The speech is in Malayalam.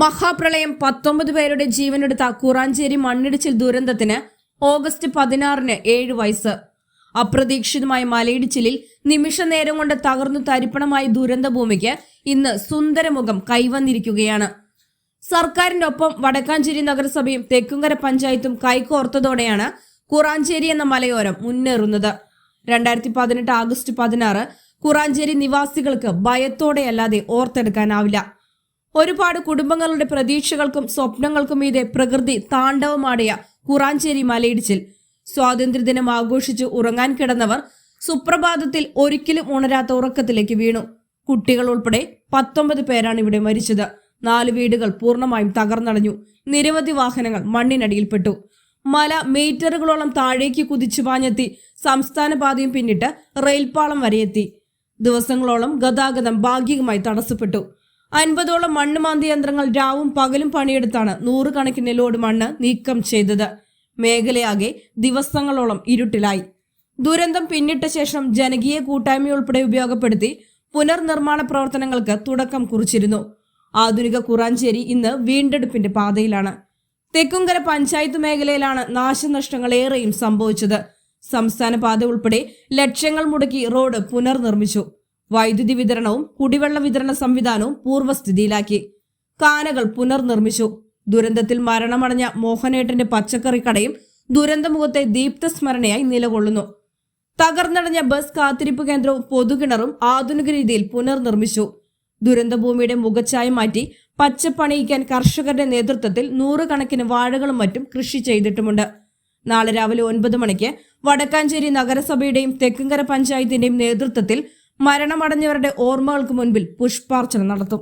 മഹാപ്രളയം പത്തൊമ്പത് പേരുടെ ജീവനെടുത്ത കുറാഞ്ചേരി മണ്ണിടിച്ചിൽ ദുരന്തത്തിന് ഓഗസ്റ്റ് പതിനാറിന് ഏഴ് വയസ്സ്. അപ്രതീക്ഷിതമായ മലയിടിച്ചിലിൽ നിമിഷ നേരം കൊണ്ട് തകർന്നു തരിപ്പണമായ ദുരന്തഭൂമിക്ക് ഇന്ന് സുന്ദരമുഖം കൈവന്നിരിക്കുകയാണ്. സർക്കാരിന്റെ ഒപ്പം വടക്കാഞ്ചേരി നഗരസഭയും തെക്കുംകര പഞ്ചായത്തും കൈകോർത്തതോടെയാണ് കുറാഞ്ചേരി എന്ന മലയോരം മുന്നേറുന്നത്. രണ്ടായിരത്തി പതിനെട്ട് ആഗസ്റ്റ് പതിനാറ് കുറാഞ്ചേരി നിവാസികൾക്ക് ഭയത്തോടെയല്ലാതെ ഓർത്തെടുക്കാനാവില്ല. ഒരുപാട് കുടുംബങ്ങളുടെ പ്രതീക്ഷകൾക്കും സ്വപ്നങ്ങൾക്കും മീതെ പ്രകൃതി താണ്ഡവമാടിയ കുറാഞ്ചേരി മലയിടിച്ചിൽ. സ്വാതന്ത്ര്യദിനം ആഘോഷിച്ച് ഉറങ്ങാൻ കിടന്നവർ സുപ്രഭാതത്തിൽ ഒരിക്കലും ഉണരാത്ത ഉറക്കത്തിലേക്ക് വീണു. കുട്ടികൾ ഉൾപ്പെടെ പത്തൊമ്പത് പേരാണ് ഇവിടെ മരിച്ചത്. നാല് വീടുകൾ പൂർണമായും തകർന്നടഞ്ഞു. നിരവധി വാഹനങ്ങൾ മണ്ണിനടിയിൽപ്പെട്ടു. മല മീറ്ററുകളോളം താഴേക്ക് കുതിച്ചു പാഞ്ഞെത്തി സംസ്ഥാന പാതയും പിന്നിട്ട് റെയിൽപാളം വരെയെത്തി ദിവസങ്ങളോളം ഗതാഗതം ഭാഗികമായി തടസ്സപ്പെട്ടു. അൻപതോളം മണ്ണ് മാന്തി യന്ത്രങ്ങൾ രാവും പകലും പണിയെടുത്താണ് നൂറുകണക്കിന് ലോഡ് മണ്ണ് നീക്കം ചെയ്തത്. മേഖലയാകെ ദിവസങ്ങളോളം ഇരുട്ടിലായി. ദുരന്തം പിന്നിട്ട ശേഷം ജനകീയ കൂട്ടായ്മയുൾപ്പെടെ ഉപയോഗപ്പെടുത്തി പുനർനിർമ്മാണ പ്രവർത്തനങ്ങൾക്ക് തുടക്കം കുറിച്ചിരുന്നു. ആധുനിക കുറാഞ്ചേരി ഇന്ന് വീണ്ടെടുപ്പിന്റെ പാതയിലാണ്. തെക്കുംകര പഞ്ചായത്ത് മേഖലയിലാണ് നാശനഷ്ടങ്ങൾ ഏറെയും സംഭവിച്ചത്. സംസ്ഥാന പാത ഉൾപ്പെടെ ലക്ഷങ്ങൾ മുടക്കി റോഡ് പുനർനിർമ്മിച്ചു. വൈദ്യുതി വിതരണവും കുടിവെള്ള വിതരണ സംവിധാനവും പൂർവസ്ഥിതിയിലാക്കി കാനകൾ പുനർനിർമ്മിച്ചു. ദുരന്തത്തിൽ മരണമടഞ്ഞ മോഹനേട്ടന്റെ പച്ചക്കറി കടയും ദുരന്തമുഖത്തെ ദീപ്തസ്മരണയായി നിലകൊള്ളുന്നു. തകർന്നടഞ്ഞ ബസ് കാത്തിരിപ്പ് കേന്ദ്രവും പൊതുകിണറും ആധുനിക രീതിയിൽ പുനർനിർമ്മിച്ചു. ദുരന്തഭൂമിയുടെ മുഖച്ഛായ മാറ്റി പച്ചപ്പണിയിക്കാൻ കർഷകരുടെ നേതൃത്വത്തിൽ നൂറുകണക്കിന് വാഴകളും മറ്റും കൃഷി ചെയ്തിട്ടുമുണ്ട്. നാളെ രാവിലെ ഒൻപത് മണിക്ക് വടക്കാഞ്ചേരി നഗരസഭയുടെയും തെക്കുംകര പഞ്ചായത്തിന്റെയും നേതൃത്വത്തിൽ മരണമടഞ്ഞവരുടെ ഓർമ്മകൾക്ക് മുൻപിൽ പുഷ്പാർച്ചന നടത്തും